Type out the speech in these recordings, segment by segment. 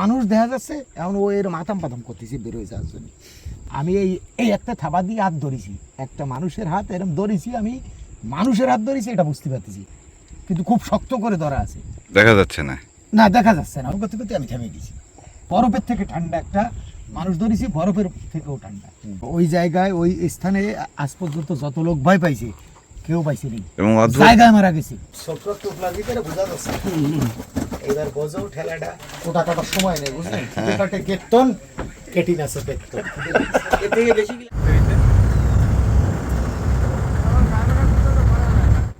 মানুষ দেখা যাচ্ছে এখন ও এর মাথাম পাতাম করতেছি বেরোয় যাওয়ার জন্য। আমি এই এই একটা থাবা দিয়ে হাত ধরেছি। একটা মানুষের হাত এরকম ধরেছি আমি মানুষের হাত ধরেছি এটা বুঝতে পারতেছি। কিন্তু খুব শক্ত করে ধরা আছে। দেখা যাচ্ছে না। না দেখা যাচ্ছে না। করতে করতে আমি থেমে গেছি। বরফের থেকে ঠান্ডা একটা মানুষ ধরেছি বরফের থেকেও ঠান্ডা। ওই জায়গায় ওই স্থানে আজ পর্যন্ত যত লোক ভয় পাইছে কেউ পাইছে নি এবং জায়গায় মারা গেছে। ছোট্ট টুকলার ভিতরে বোঝা যাচ্ছে। এবার বোঝো ঠেলাটা। ওটা কাটার সময় নেই বুঝলেন কাটে কেতন কেটি নাছে বেতন এর থেকে বেশি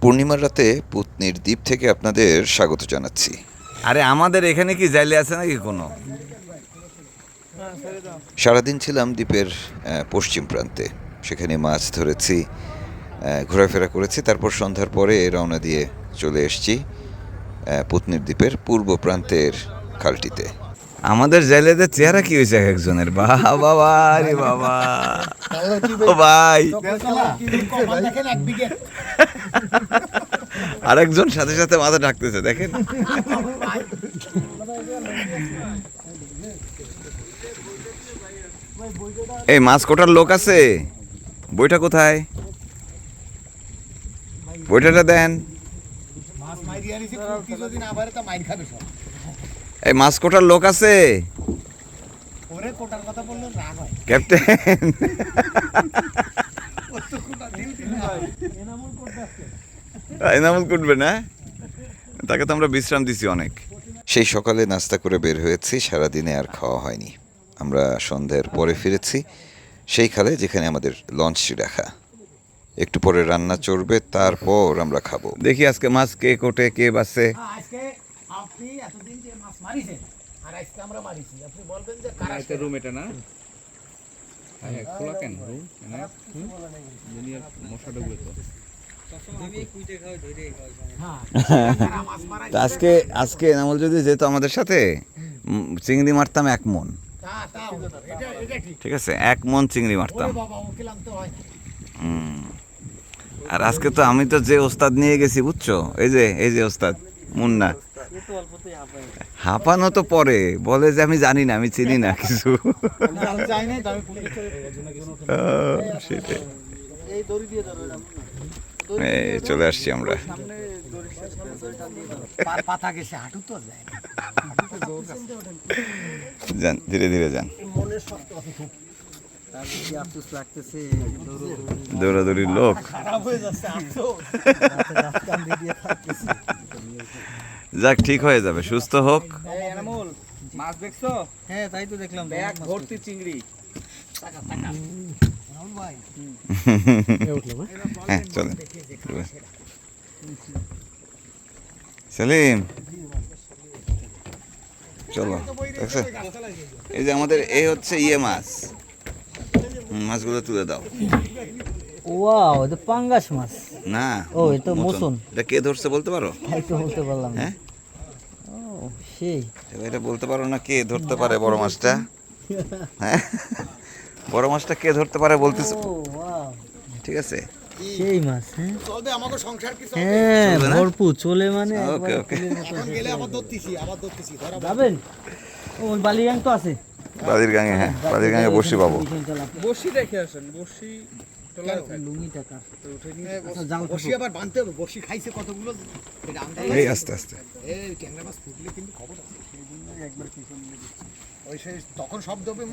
পূর্ণিমার রাতে পুতনির দ্বীপ থেকে আপনাদের স্বাগত জানাচ্ছি। আরে আমাদের এখানে কি জাইলে আছে নাকি কোনো? সারাদিন ছিলাম দ্বীপের পশ্চিম প্রান্তে। সেখানে মাছ ধরেছি ঘোরাফেরা করেছি তারপর সন্ধ্যার পরে রওনা দিয়ে চলে এসেছি। পুতনির দ্বীপের পূর্ব প্রান্তের খালটিতে। আমাদের জেলেদের চেহারা কি হয়েছে এক একজনের? বাবা বাবা রে বাবা। ও ভাই। আরেকজন সাথে সাথে মাথা ঢাকতেছে, দেখেন। এই মাছ কোটার লোক আছে। বইটা কোথায়? বইটাটা দেন। এই মাছ কোটার লোক আছে? ওরে কোটার কথা এনামুল কুটবে না? তাকে তো আমরা বিশ্রাম দিছি অনেক। সেই সকালে নাস্তা করে বের হয়েছি, সারাদিনে আর খাওয়া হয়নি। আমরা সন্ধ্যার পরে ফিরেছি, সেই খালে যেখানে আমাদের লঞ্চটি রাখা। একটু পরে রান্না চড়বে তারপর আমরা খাব দেখি আজকে মাছ কে কোটে কে বাসে আজকে আপনি এতদিন যে মাছ মারিছেন আর আজকে আমরা মারিছি আপনি বলবেন যে কারা এটা রুম এটা না হ্যাঁ খোলা কেন রুম দুনিয়ার মশা ঢুকবে তো হ্যাঁ কারা মাছ মারাই তা আজকে আজকে এনামুল যদি যেত আমাদের সাথে চিংড়ি মারতাম এক মন ঠিক ঠিক আছে এক মন চিংড়ি মারতাম হয়। হুম। আর আজকে তো আমি তো যে ওস্তাদ নিয়ে গেছি, বুঝছ? এই যে এই যে ওস্তাদ, মুন্না। হাঁপানো তো পরে, বলে যে আমি জানি না, আমি চিনি না কিছু। চলে আসছি আমরা। যান, ধীরে ধীরে যান। দৌড়াদৌড়ির লোক। যাক, ঠিক হয়ে যাবে, সুস্থ হোক। মাছ দেখছ হ্যাঁ তাই তো দেখলাম ভর্তি চিংড়ি সেলিম, চলো এই যে আমাদের, এই হচ্ছে ইয়ে মাছ। মাছগুলো তুলে দাও। ওয়াও এটা পাঙ্গাস মাছ। না ও, এ তো মোচন। এটা কে ধরছে বলতে পারো? তাই তো বলতে পারলাম হ্যাঁ? ও সেই। এটা বলতে পারো না কে ধরতে পারে বড় মাছটা? হ্যাঁ? বড় মাছটা কে ধরতে পারে বলতেছ ও ওয়াও। ঠিক আছে। সেই মাছ হ্যাঁ? চলবে আমাকে সংসার কি চলবে? হ্যাঁ ভরপুর চলে মানে ওকে, ওকে। এখন গেলে আবার ধরতেছি আবার ধরতেছি যাবেন? ওই বালিয়াং তো আছে। বাদির গাঙে হ্যাঁ বাদির গাঙে বসি পাবো। বসি রেখে আসেন বসি আচ্ছা জাল বসি আবার বাঁধতে হবে বসি খাইছে কতগুলো? এটা আমরা এই আস্তে আস্তে। এই ট্যাংরা মাছ ফুটলে কিন্তু খবর আছে। সেই জন্য একবার পিছন দিয়ে দিচ্ছি। ওই সেই তখন শব্দ হবে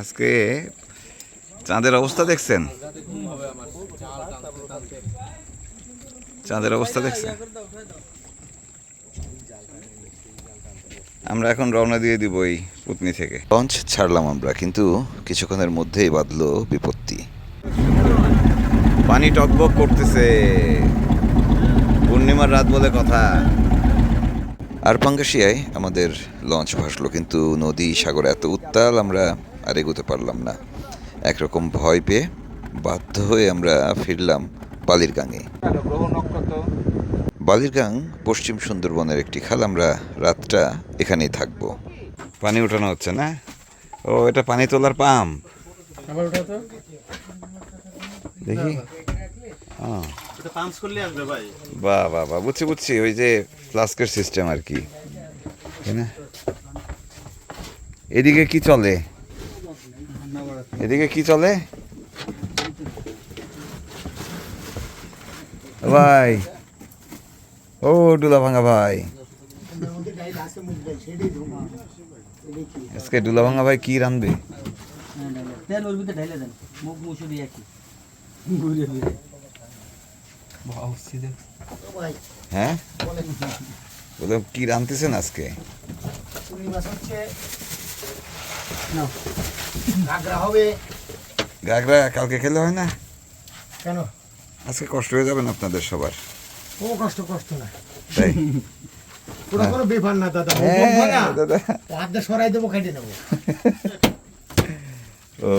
আজকে চাঁদের অবস্থা দেখছেন? চাঁদের অবস্থা দেখছেন? আমরা এখন রওনা দিয়ে দিব এই পুতনি থেকে। লঞ্চ ছাড়লাম আমরা কিন্তু কিছুক্ষণের মধ্যেই বাঁধলো বিপত্তি। পানি টকবক করতেছে। পূর্ণিমার রাত বলে কথা। আর পাঙ্গাসিয়ায় আমাদের লঞ্চ ভাসলো কিন্তু নদী সাগর এত উত্তাল আমরা আর এগোতে পারলাম না। একরকম ভয় পেয়ে বাধ্য হয়ে আমরা ফিরলাম বালিরগাঙে বালিরগাং পশ্চিম সুন্দরবনের একটি খাল আমরা রাতটা এখানেই থাকব। পানি উঠানো হচ্ছে না? ও এটা পানি তোলার পাম্প। দেখি। ও। পাঞ্চ করলে আসবে ভাই। বাহ বাহ বাহ বুঝছি বুঝছি ওই যে ফ্লাস্কের সিস্টেম আর কি। তাই না? এদিকে কি চলে? এদিকে কি চলে? ভাই ও ডুলা ভাঙা ভাই। আজকে ডুলা ভাঙা ভাই কি রানবে হ্যাঁ, বললাম কি রানতেছেন আজকে? গাগরা কালকে খেলে হয় না? কেন? আজকে কষ্ট হয়ে যাবেন আপনাদের সবার। ও কষ্ট কষ্ট না। তাই পুরো কোনো ব্যাপার না দাদা। ও হ্যাঁ, বলব না। দাদা। হাত সরাই দেবো কেটে নেব। ও।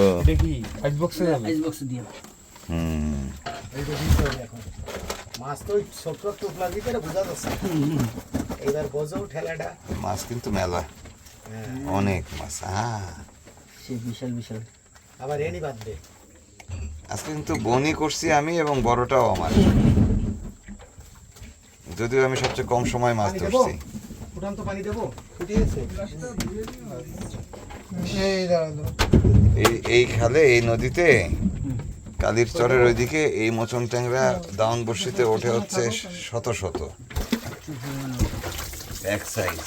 আইস বক্সে দিয়ে হুম। এইটা দিতে হবে এখন। মাছ তো ওই ছোট টুকলা ভিতরে বোঝা যাচ্ছে। এবার বোঝো ঠেলাটা। মাছ কিন্তু মেলা। অনেক মাছ হ্যাঁ। সে বিশাল বিশাল। আবার এনি বাঁধবে আজকে কিন্তু বনি করছি আমি এবং বড়টাও আমার। যদিও আমি সবচেয়ে কম সময় মাছ ধরছি। ফুটান্ত পানি দেবো? এই এই খালে এই নদীতে কালির চরের ওইদিকে এই মোচন ট্যাংরা দাউন বর্ষিতে ওঠে হচ্ছে শত শত। এক সাইজ।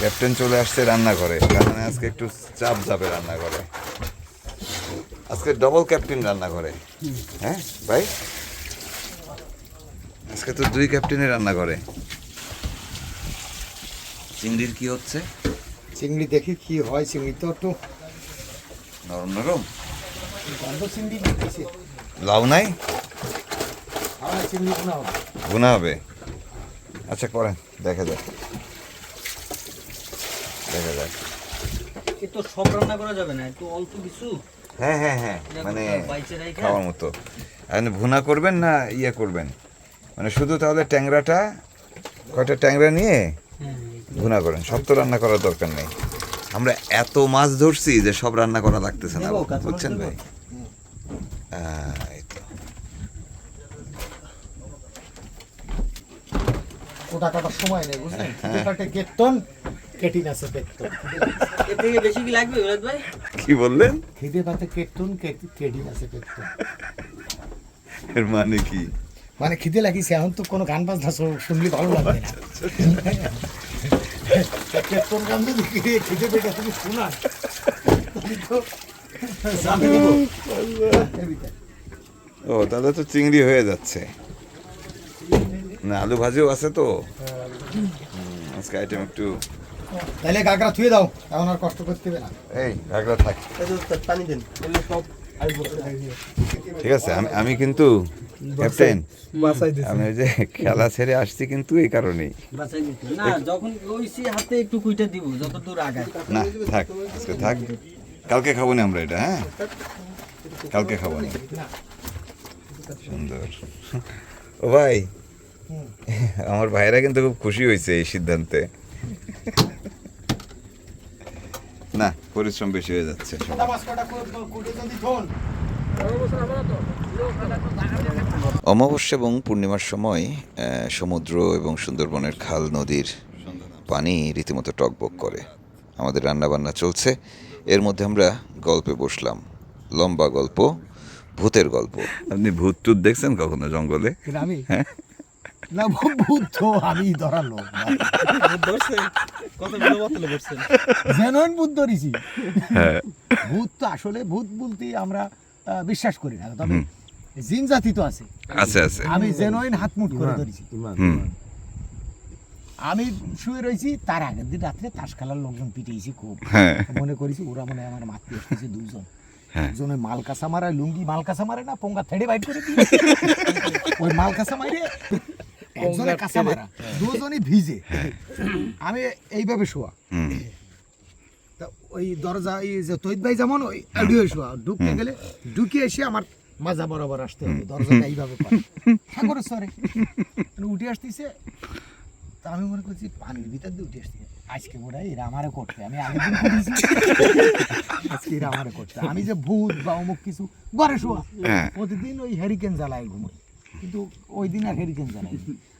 ক্যাপ্টেন চলে আসছে রান্না করে মানে আজকে একটু চাপ যাবে রান্না করে আজকে ডবল ক্যাপ্টেন রান্না করে হ্যাঁ ভাই? আজকে তো দুই ক্যাপ্টেনে রান্না করে চিংড়ির কি হচ্ছে? চিংড়ি দেখি কি হয় চিংড়ি তো একটু নরম নরম? চিংড়ি লাউ নাই? হবে। হবে। আচ্ছা করেন দেখা যাক। দেখা যাক। এ তো সব রান্না করা যাবে না একটু অল্প কিছু। হ্যাঁ হ্যাঁ হ্যাঁ মানে খাওয়ার মতো। এখন ভুনা করবেন না ইয়ে করবেন? মানে শুধু তাহলে ট্যাংরাটা কয়টা ট্যাংরা নিয়ে হ্যাঁ ভুনা করেন। সব তো রান্না করার দরকার নেই। আমরা এত মাছ ধরছি যে সব রান্না করা লাগতেছে না বুঝছেন ভাই। ওটা কাটার সময় নেই বুঝলেন? কেতন কেটিন আছে এর থেকে বেশি কি লাগবে বিরাট ভাই? কি বললেন? খিদে পাতে কেতন কেটিন আছে কেতন এর মানে কি? মানে খিদে লাগিছে এখন তো কোনো গান বাজনা শুনলে ভালো লাগবে না। কেতন গান যদি খিদে খিদে পেটে তুমি শোনান। ও তাহলে তো চিংড়ি হয়ে যাচ্ছে। না আলু ভাজিও আছে তো। আজকে আইটেম একটু তাহলে গাগরা থুয়ে দাও এখন আর কষ্ট করতে হবে না। এই ঘাগরা থাক। পানি দেন সব ঠিক আছে আমি আমি কিন্তু ক্যাপ্টেন আমি ওই যে খেলা ছেড়ে আসছি কিন্তু এই কারণেই। না যখন ওইসি হাতে একটু কুইটা দিব যত দূর আগায়। না থাক আজকে থাক। কালকে খাব না আমরা এটা হ্যাঁ? কালকে খাব না। সুন্দর। ও ভাই আমার ভাইরা কিন্তু খুব খুশি হয়েছে এই সিদ্ধান্তে। না পরিশ্রম বেশি হয়ে যাচ্ছে অমাবস্যা এবং পূর্ণিমার সময় সমুদ্র এবং সুন্দরবনের খাল নদীর পানি রীতিমতো টকবক করে। আমাদের রান্নাবান্না চলছে। এর মধ্যে আমরা গল্পে বসলাম। লম্বা গল্প ভূতের গল্প। আপনি ভূত টুত দেখছেন কখনো জঙ্গলে? আমি না ভূত তো আমি বোতলে পড়ছেন জেনুইন ভূত ধরেছি। হ্যাঁ। ভূত তো আসলে ভূত বলতে আমরা বিশ্বাস করি না। তবে জিন জাতি তো আছে। আছে আছে। আমি জেনুইন হাত করে ধরেছি। আমি শুয়ে রয়েছি তার আগের দিন রাত্রে তাস খেলার লোকজন পিটিয়েছি খুব। হ্যাঁ। মনে করেছি ওরা মনে হয় আমার মারতে এসেছে দুজন হ্যাঁ। একজনে মাল কাঁচা মারা লুঙ্গি মাল কাঁচা মারে না পোঙ্গা থেড়ে বাইট করে ওই মাল কাঁচা মারে একজনে কাঁচা মারা দুজনই ভিজে। আমি এইভাবে শোয়া। তা ওই দরজা এই যে তৈত ভাই যেমন ওই এডিও শোয়া। ঢুকতে গেলে ঢুকে এসে আমার মাজা বরাবর আসতে হবে দরজাটা এইভাবে সরে উঠে আসতেছে। তা আমি মনে করছি পানির ভিতর দিয়ে উঠে আজকে মনে হয় এরা আমারে করতে। আমি আগের দিন করেছি। আজকে এরা আমারে করতে। আমি যে ভূত বা অমুক কিছু ঘরে শোয়া। হ্যাঁ। প্রতিদিন ওই হ্যারিকেন জ্বালায় ঘুমাই। কিন্তু ওই দিন আর হ্যারিকেন জ্বালাই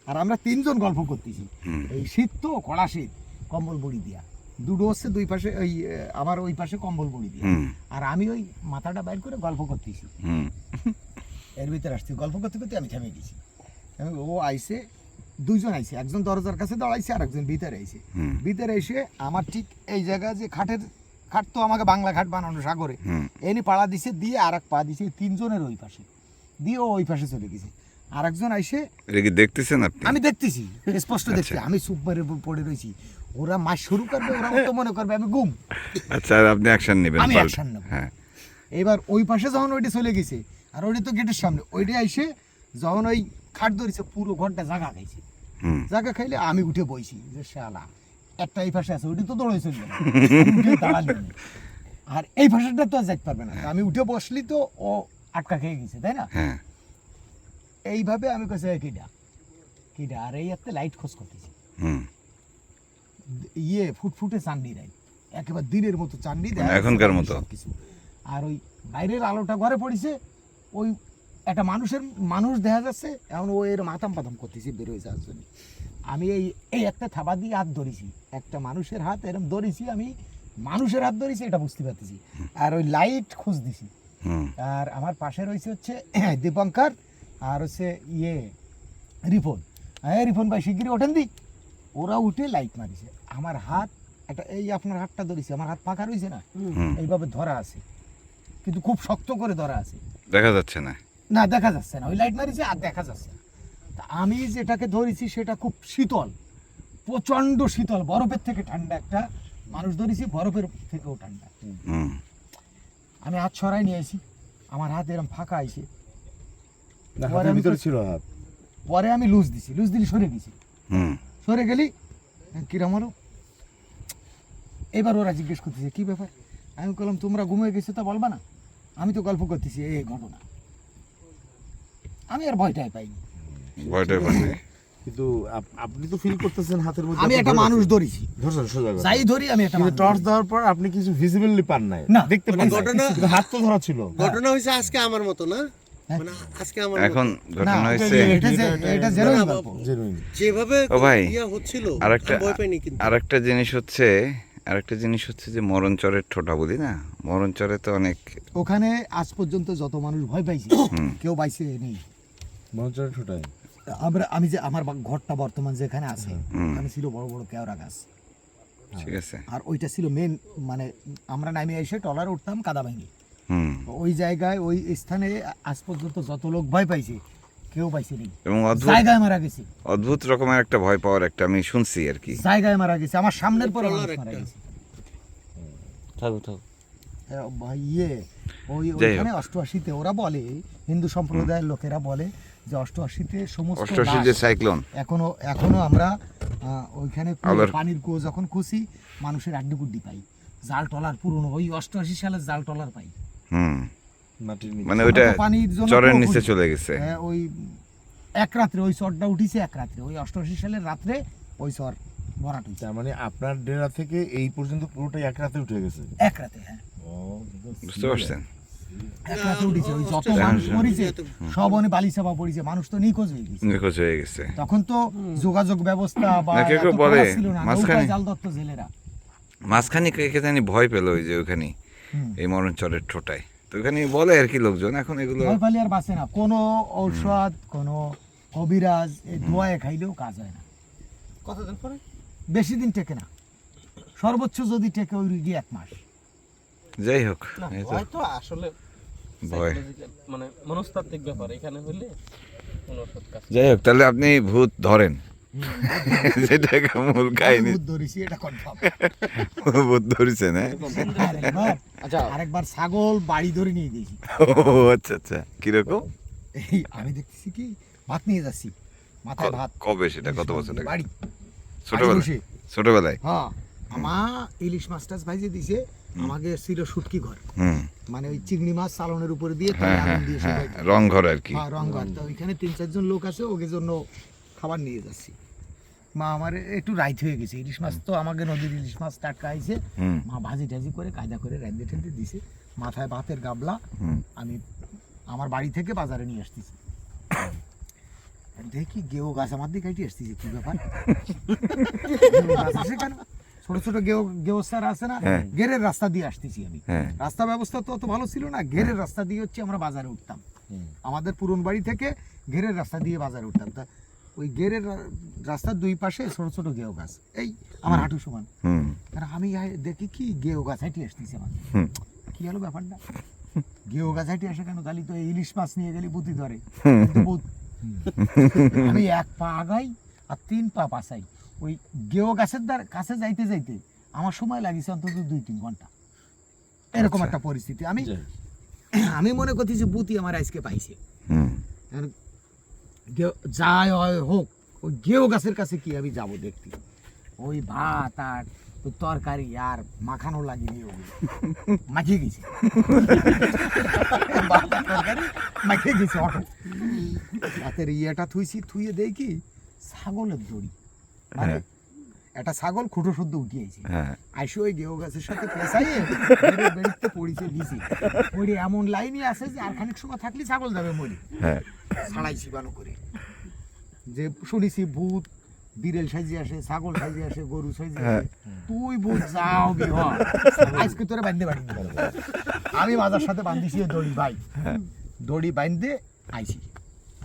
আর আমরা তিনজন গল্প করতেছি। এই শীত তো কড়া শীত কম্বল বড়ি দিয়া। দুটো হচ্ছে দুই পাশে ওই আমার ওই পাশে কম্বল বড়ি দিয়া। আর আমি ওই মাথাটা বাইর করে গল্প করতেছি। এর ভিতরে আসছি। গল্প করতে করতে আমি থেমে গেছি। ও আইসে দুইজন আইছে। একজন দরজার কাছে দাঁড়াইছে আর একজন ভিতরে আইছে। হুম। ভিতরে এসে আমার ঠিক এই জায়গা যে খাটের খাট তো আমাকে বাংলা খাট বানানো সাগরে এনে পাড়া দিছে দিয়ে আর এক পা দিছে তিনজনের ওই পাশে। দিয়ে ও ওই পাশে চলে গেছে। আর একজন আইসে এটা কি দেখতেছেন আপনি? আমি দেখতেছি স্পষ্ট দেখছি আমি চুপ মেরে পড়ে রয়েছি। ওরা মাস শুরু করবে ওরা তো মনে করবে আমি গুম। আচ্ছা আপনি অ্যাকশন নেবেন আমি অ্যাকশন নেব। হ্যাঁ। এবার ওই পাশে যখন ওইটা চলে গেছে আর ওইটা তো গেটের সামনে ওইটা এসে যখন ওই খাট ধরেছে পুরো ঘরটা জাগা খাইছে। জায়গা খাইলে আমি উঠে বইছি যে শালা একটা এই পাশে আছে ওইটা তো দৌড়ে চলবে। আর এই পাশেটা তো আর যাইতে পারবে না। আমি উঠে বসলি তো ও আটকা খেয়ে গেছে তাই না? হ্যাঁ। এইভাবে আমি কাছে কিডা কিডা আর এই একটা লাইট খোঁজ করতেছি। ইয়ে ফুটফুটে চান্দি রাই একেবারে দিনের মতো চান্দি মানে এখনকার মতো। সবকিছু। আর ওই বাইরের আলোটা ঘরে পড়েছে ওই একটা মানুষের মানুষ দেখা যাচ্ছে এখন ও এর মাতাম পাতাম করতেছে বেরোয় যাওয়ার জন্য। আমি এই এই একটা থাবা দিয়ে হাত ধরেছি একটা মানুষের হাত এরকম ধরেছি আমি মানুষের হাত ধরেছি এটা বুঝতে পারতেছি। আর ওই লাইট খুঁজ দিছি। আর আমার পাশে রয়েছে হচ্ছে দীপঙ্কর। আর হচ্ছে ইয়ে রিপন। হ্যাঁ রিপন ভাই শিগগিরি ওঠেন দি ওরা উঠে লাইট মারিছে। আমার হাত একটা এই আপনার হাতটা ধরেছি আমার হাত পাকা রয়েছে না? এইভাবে ধরা আছে। কিন্তু খুব শক্ত করে ধরা আছে। দেখা যাচ্ছে না। না দেখা যাচ্ছে না। ওই লাইট মারিছে আর দেখা যাচ্ছে না। তা আমি যেটাকে ধরেছি সেটা খুব শীতল। প্রচণ্ড শীতল। বরফের থেকে ঠান্ডা একটা মানুষ ধরেছি বরফের থেকেও ঠান্ডা। আমি হাত ছড়াই নিয়ে আসি আমার হাত এরকম ফাঁকা আইছে। না, পরে হাতের আমি ভিতরে ছিল হাত। পরে আমি লুজ দিছি লুজ দিলে সরে গেছি। হুম। সরে গেলি? কিরম হলো? এবার ওরা জিজ্ঞেস করতেছে কি ব্যাপার? আমি বললাম তোমরা ঘুমিয়ে গেছো তা বলবা না। আমি তো গল্প করতেছি এই ঘটনা। আমি আর ভয়টাই পাইনি। ভয়টাই পাচ্ছে কিন্তু আপনি তো ফিল করতেছেন হাতের মধ্যে আমি একটা মানুষ। ধরেছি। ধরছেন সোজা কথা। যাই ধরি আমি একটা কিন্তু টর্চ দেওয়ার পর আপনি কিছু ভিজিবলি পান নাই। না। দেখতে পান মানে ঘটনা- হাত তো ধরা ছিল। ঘটনা হয়েছে আজকে আমার মতো না? আজকে আমার এখন ঘটনা হয়েছে এটা যে- এটা জেরোই না, গল্প Genuine। যেভাবে ও ভাই, আরেকটা আমি ভয় পাইনি কিন্তু। আরেকটা জিনিস হচ্ছে আরেকটা জিনিস হচ্ছে যে মরণচরের ঠোঁটা বলি না? মরণচরে তো অনেক ওখানে আজ পর্যন্ত যত মানুষ ভয় পাইছে কেউ পাইছে নেই হচ্ছে ঠোঁটায়। আমরা আমি যে আমার ঘরটা বর্তমান যেখানে আছে ওখানে ছিল বড় বড় কেওড়া গাছ। ঠিক আছে। আর ওইটা ছিল মেন মানে আমরা নামে এসে টলার উঠতাম কাদা ভাঙি হুম ওই জায়গায় ওই স্থানে আজ পর্যন্ত যত লোক ভয় পাইছে কেউ পাইছে নেই। এবং অদ্ভুত জায়গায় মারা গেছে। অদ্ভুত রকমের একটা ভয় পাওয়ার একটা আমি শুনছি আর কি। জায়গায় মারা গেছে। আমার সামনের পরে মারা গেছে। থাকো থাকো। ইয়ে ওই। ওইখানে অষ্টআশিতে ওরা বলে হিন্দু সম্প্রদায়ের লোকেরা বলে যে অষ্টআশিতে সমস্ত সাইক্লোন এখনও এখনও আমরা আহ, ওইখানে পানির কুয়ো যখন খুশি মানুষের আড্ডি গুড্ডি পাই। জাল টলার পুরনো ওই অষ্টআশি সালের জাল টলার পাই। হুম। মাটির নিচে। মানে ওইটা পানির জন্য চরের নিচে চলে গেছে। হ্যাঁ, ওই এক রাত্রে ওই চরটা উঠিছে এক রাত্রে ওই অষ্টআশি সালের রাত্রে ওই চর ভরাট হয়েছে তার মানে আপনার ডেরা থেকে এই পর্যন্ত পুরোটাই এক রাতে উঠে গেছে? এক রাতে হ্যাঁ। বুঝতে পারছেন? এক রাতে উঠেছে ওই যত মানুষ মরিছে সব অনেক বালি চাপা পড়েছে মানুষ তো নিখোঁজ হয়ে গেছে। নিখোঁজ হয়ে গেছে। তখন তো যোগাযোগ ব্যবস্থা বা কেউ বলে, মাঝখানে- জাল দত্ত জেলেরা। মাঝখানে কে জানি ভয় পেল ওই যে ওখানে। এই মরণচরের ঠোঁটায়। তো ওখানে বলে আর কি লোকজন এখন এগুলো ভয় আর বাঁচে না কোনো ঔষধ কোনো কবিরাজ এই দোয়ায় খাইলেও কাজ হয় না। কতদিন পরে? বেশি দিন টেকে না। সর্বোচ্চ যদি টেকে ওই রুগী এক মাস। যাই হোক হয়তো আসলে ভয়। মানে মনস্তাত্ত্বিক ব্যাপার এখানে হলে কোনো ওষুধ কাজ যাই হোক তাহলে আপনি ভূত ধরেন। সেটা মূল কাহিনী। ধরেছি এটা কনফার্ম ভূত ধরেছেন হ্যাঁ আরেকবার আরেকবার ছাগল বাড়ি ধরে নিয়ে গেছি ও আচ্ছা আচ্ছা। কীরকম? এই আমি দেখতেছি কি ভাত নিয়ে যাচ্ছি। মাথায় ভাত। কবে সেটা? কত বছর আগে? বাড়ি। ছোটবেলায়? ছোটবেলায়? হ্যাঁ আমা ইলিশ মাছ টাছ ভাইজে দিছে আমাকে ছিল শুটকি ঘর। মানে ওই চিংড়ি মাছ চালনের উপরে দিয়ে হ্যাঁ তলে হ্যাঁ হ্যাঁ রং ঘর আর কি। রং ঘর। তো ওইখানে তিন চারজন লোক আছে ওকে জন্য খাবার নিয়ে যাচ্ছি। মা আমার একটু রাইত হয়ে গেছে। ইলিশ মাছ তো আমাকে নদীর ইলিশ মাছ টাটকা আইছে। মা ভাজি টাজি করে কায়দা করে রেঁধে টেঁধে দিছে। মাথায় ভাতের গাবলা। আমি আমার বাড়ি থেকে বাজারে নিয়ে আসতেছি। দেখি গেও গাছ আমার দিকে কাটি আসতেছে। কি ব্যাপার? কেন? ছোট ছোট গেও গেও স্যার আছে না? হ্যাঁ। গেরের রাস্তা দিয়ে আসতেছি আমি। হ্যাঁ। রাস্তা ব্যবস্থা তো অত ভালো ছিল না। ঘেরের রাস্তা দিয়ে হচ্ছে আমরা বাজারে উঠতাম। আমাদের পুরন বাড়ি থেকে ঘেরের রাস্তা দিয়ে বাজারে উঠতাম। তা ওই ঘেরের রা- রাস্তার দুই পাশে ছোট ছোট গেও গাছ। এই আমার হাঁটু সমান। হুম। আর আমি দেখি কি গেও গাছ হাঁটি আসতেছে আমার। কি হলো ব্যাপারটা? গেও গাছ হাঁটি আসে কেন? তাহলে তো ইলিশ মাছ নিয়ে গেলে বুদ্ধি ধরে। আমি এক পা আগাই আর তিন পা পাসাই ওই গেও গাছের দ্বার কাছে যাইতে যাইতে আমার সময় লাগিছে অন্তত দুই তিন ঘণ্টা। এরকম আচ্ছা। একটা পরিস্থিতি। আমি আমি মনে করছি যে বুতি আমার আজকে পাইছে। যাই হয় হোক ওই গেও গাছের কাছে কি আমি যাব দেখতে? ওই ভাত আর ওই তরকারি আর মাখানো দিয়ে ওগুলো। মাখিয়ে গেছি। মাখিয়ে গেছে অটো। রাতের ইয়েটা থুইছি থুয়ে দেখি ছাগলের দড়ি। মানে একটা ছাগল খুঁটো শুদ্ধ উঠিয়েছি। হ্যাঁ। আইসে ওই গেও গাছের সাথে পেঁচাইয়ে বেড়ে বেড়িতে পড়িছে দিছি। পড়ে এমন লাইনই আছে যে আর খানিক সময় থাকলে ছাগল যাবে মরি। হ্যাঁ। ছাড়াইছি বানো করে। যে শুনেছি ভূত বিড়েল সাজিয়ে আসে ছাগল সাজিয়ে আসে গরু সাজিয়ে আসে। তুই বুঝ যাও বিহ। আজকে তোরে বান্ধে বাড়ি আমি মাজার সাথে বান্ধিছি ওই দড়ি ভাই। দড়ি বান্ধে আইছি।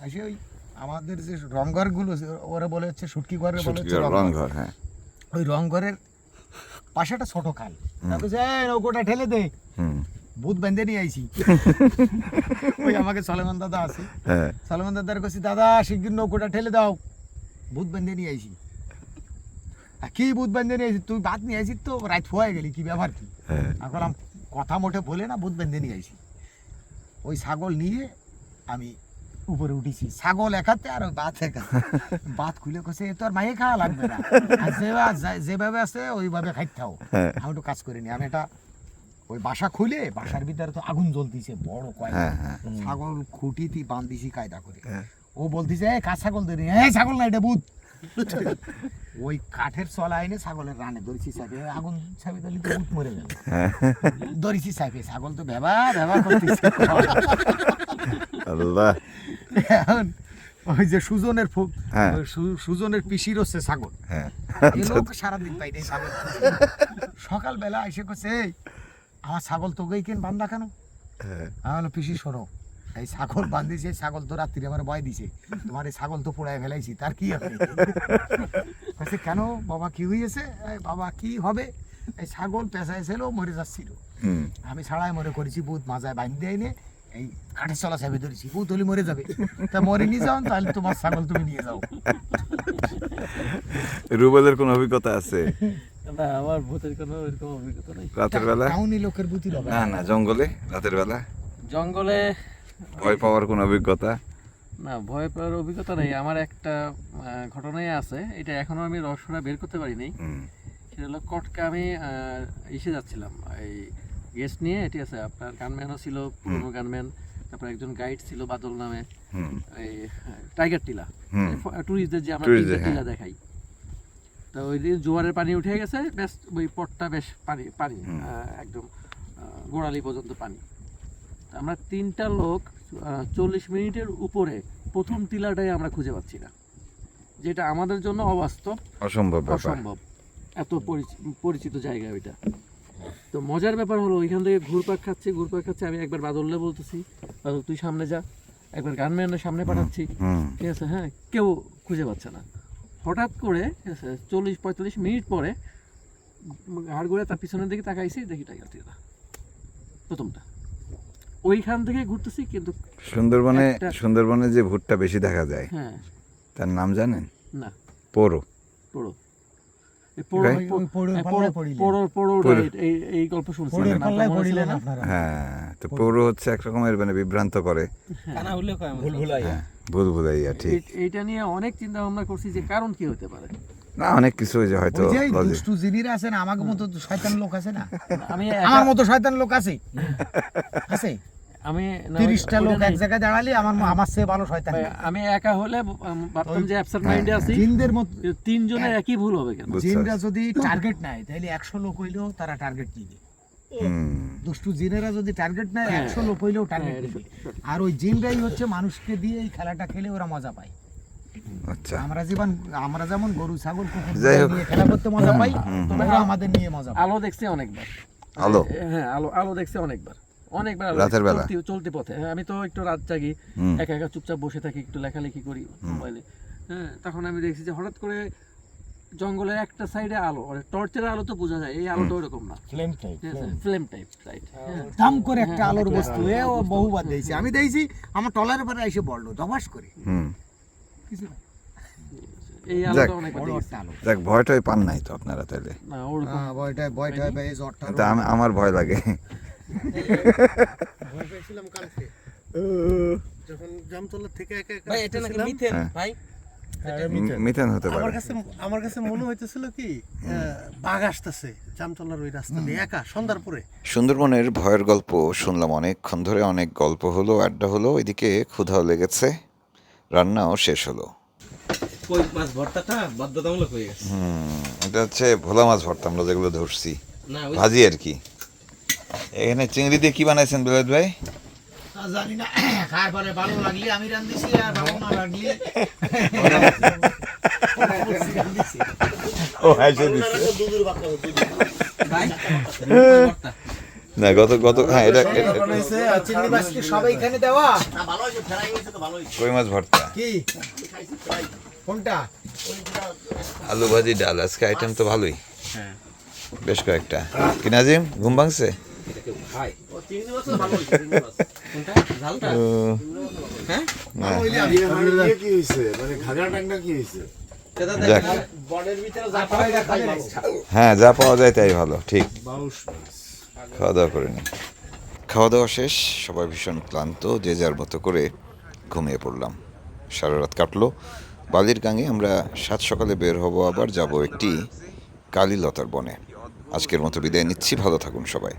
আইসি ওই আমাদের যে রংঘরগুলো ওরা বলে হচ্ছে সুটকি ঘরে বলে হচ্ছে। রংঘর হ্যাঁ। ওই রংঘরের পাশে একটা ছোট খাল। তারপরে যে "এই নৌকোটা ঠেলে দে। ভূত বান্ধে নিয়ে আইছি। ওই আমাকে সলেমান দাদা আছে। হ্যাঁ। সালমান দাদার কাছে দাদা শিগগির নৌকোটা ঠেলে দাও। ভূত বেঁধে নিয়ে আইছি। কি ভূত বেঁধে নিয়ে আইছি? তুই ভাত নিয়ে আইছিস তো রাত হয়ে গেলি কি ব্যাপার কি? হ্যাঁ। আমি বললাম কথা মোটে বলে না ভূত বেঁধে নিয়ে আইছি। ওই ছাগল নিয়ে আমি উপরে উঠেছি। ছাগল একাতে আর বাত একাতে। বাত খুলে কছে এ তো আর মাইয়ে খাওয়া লাগবে না। যেভাবে যেভাবে আছে ওইভাবে খাইতে থাও। হ্যাঁ। আমি একটু কাজ করিনি আমি এটা ওই বাসা খুলে বাসার ভিতরে তো আগুন জ্বলতিছে বড় কয়েক হ্যাঁ হ্যাঁ। ছাগল খুঁটিতে বান্ধিছি কায়দা করে ও বলতিছে এ কাজ ছাগল দেরি হ্যাঁ ছাগল না এটা বুধ ওই কাঠের চলা এনে ছাগলের রানে আগুন তো বুধ মরে সাইপে ছাগল তো ভেবা ভেবা করতেছে। আল্লাহ। এখন ওই যে সুজনের ফুক হ্যাঁ। সুজনের পিসির হচ্ছে ছাগল। হ্যাঁ। লোক সারাদিন পাই নাই ছাগল। সকালবেলা এসে করছে আমার ছাগল তোকেই কেন বান্ধা কেন? হ্যাঁ। আমি পিসি শোনো এই ছাগল বান্ধিছে ছাগল তো রাত্রি আমার ভয় দিছে। তোমার এই ছাগল তো পোড়ায় ফেলাইছি তার কি হবে? কাছে কেন? বাবা কি হয়েছে বাবা কি হবে? এই ছাগল পেঁচায় ছিল মরে যাচ্ছিল। আমি ছাড়াই মনে করেছি বুধ মাজায় এই কাঠের চলা ধরেছি বুধ হলে মরে যাবে। তা মরে নিয়ে যাও তাহলে তোমার ছাগল তুমি নিয়ে যাও। রুবেলের কোনো অভিজ্ঞতা আছে? না আমার ভূতের কোনো ওইরকম অভিজ্ঞতা নেই। রাতের বেলা? টাউনি লোকের না না জঙ্গলে রাতের বেলা? জঙ্গলে ভয় পাওয়ার কোনো অভিজ্ঞতা? না ভয় পাওয়ার অভিজ্ঞতা নেই। আমার একটা ঘটনাই আছে। এটা এখনও আমি রহস্যটা বের করতে পারিনি। হুম। সেটা হলো কটকা আমি ইসে যাচ্ছিলাম। এই গেস্ট নিয়ে ঠিক আছে আপনার গানম্যানও ছিল পুরনো গানম্যান তারপর একজন গাইড ছিল বাদল নামে। এই টাইগার টিলা। ট্যুরিস্টদের যে আমরা টাইগার টিলা হ্যাঁ। দেখাই। তো ওই দিন জোয়ারের পানি উঠে গেছে বেশ ওই পটটা বেশ পানি পানি একদম গোড়ালি পর্যন্ত পানি। আমরা তিনটা লোক চল্লিশ মিনিটের উপরে প্রথম টিলাটাই আমরা খুঁজে পাচ্ছি না। যেটা আমাদের জন্য অবাস্তব অসম্ভব অসম্ভব। এত পরিচিত জায়গা ওইটা তো মজার ব্যাপার হলো ওইখান থেকে ঘুরপাক খাচ্ছে ঘুরপাক খাচ্ছে আমি একবার বাদললে বলতেছি বাদল তুই সামনে যা একবার গানম্যানের সামনে পাঠাচ্ছি। ঠিক আছে হ্যাঁ কেউ খুঁজে পাচ্ছে না। হঠাৎ করে ঠিক আছে চল্লিশ পঁয়তাল্লিশ মিনিট পরে ঘাড় ঘুরে তার পিছনের দিকে তাকাইছি দেখি টাইগার প্রথমটা। ওইখান থেকে ঘুরতেছি কিন্তু সুন্দরবনে সুন্দরবনে যে ভুট্টা বেশি দেখা যায় হ্যাঁ। তার নাম জানেন? না। পড়ো। এই পড়ো হ্যাঁ, তো পৌরো হচ্ছে এক রকমের মানে বিভ্রান্ত করে। ভুল ভুলাইয়া ঠিক। এইটা নিয়ে অনেক চিন্তা ভাবনা করছি যে কারণ কি হতে পারে। না অনেক কিছু হয়তো ওই যে এই দুষ্টু জিনিরা আছে না আমাকে মতো শয়তান লোক আছে না? আমি আমার মতো শয়তান লোক আছে? আছে? আমি তিরিশটা লোক এক জায়গায় দাঁড়ালে আমার আমার সে ভালো শয়তান। আমি একা হলে ভাবতাম যে অ্যাবসেন্ট মাইন্ডে আছি। জিনদের মতো তিনজনের একই ভুল হবে কেন? জিনরা যদি টার্গেট নেয় তাহলে একশো লোক হইলেও তারা টার্গেট নিবে। দুষ্টু জিনেরা যদি টার্গেট নেয় হ্যাঁ। একশো লোক হইলেও টার্গেট হ্যাঁ, নিবে। আর ওই জিনরাই হচ্ছে মানুষকে দিয়ে এই খেলাটা খেলে ওরা মজা পায়। আচ্ছা। আমরা যেমন আমরা যেমন গরু ছাগল কুকুর নিয়ে খেলা করতে মজা পাই আমাদের নিয়ে মজা আলো দেখছি অনেকবার। আলো? হ্যাঁ আলো আলো দেখছি অনেকবার। অনেকবার রাতের বেলা? চলতি- পথে। হ্যাঁ, আমি তো একটু রাত জাগি একা একা চুপচাপ বসে থাকি একটু লেখালেখি করি মোবাইলে। হ্যাঁ তখন আমি দেখছি যে হঠাৎ করে জঙ্গলের একটা সাইডে আলো মানে টর্চের আলো তো বোঝা যায় এই আলোটা ওরকম না। Flame type flame type right দাম করে একটা আলোর বস্তু এ ও বহুবার আমি আমার টলার পরে এসে বলল দবাস করে। কিছু না। যাক। ভয়টাই পান নাই তো আপনারা তাইলে? না ওরকম। হ্যাঁ, ভয়টা ভয়টা পেয়ে জ্বরটা তা আমি আমার যখন জামতলা থেকে একা একা ভাই এটা নাকি মিথেন হ্যাঁ। ভাই? মিথেন। হতে আমার কাছে আমার কাছে মনে হইতেছিল কি বাঘ আসতেছে জামতলার ওই রাস্তা দিয়ে একা সন্ধ্যার পরে সুন্দরবনের ভয়ের গল্প শুনলাম অনেকক্ষণ ধরে অনেক গল্প হলো আড্ডা হলো এদিকে ক্ষুধাও লেগেছে রান্নাও শেষ হলো। কই মাছ ভর্তাটা বাধ্যতামূলক হয়ে গেছে। হুম এটা হচ্ছে ভোলা মাছ ভর্তা আমরা যেগুলো ধরছি। ভাজি আর কি। এখানে চিংড়ি দিয়ে কি বানাইছেন বিলাত ভাই? জানি না খায় পরে ভালো লাগলি? আমি রান্ধিছি আর ভালো না লাগলি? ও হাসে ভর্তা না গত গত হ্যাঁ এটা এটা- চিংড়ি মাছ কি সবাই এখানে দেওয়া? কই মাছ ভর্তা? কি? কোনটা? আলু ভাজি ডাল। আজকে আইটেম তো ভালোই। বেশ কয়েকটা। কি নাজিম ঘুম ভাঙছে? হ্যাঁ? হয়েছে? মানে এটা। হ্যাঁ যা পাওয়া যায় তাই ভালো ঠিক। খাওয়া দাওয়া করে নি। খাওয়া দাওয়া শেষ সবাই ভীষণ ক্লান্ত যে যার মতো করে ঘুমিয়ে পড়লাম। সারা রাত কাটলো। বালির গাঙে আমরা সাত সকালে বের হব আবার যাব একটি কালীলতার বনে। আজকের মতো বিদায় নিচ্ছি ভালো থাকুন সবাই।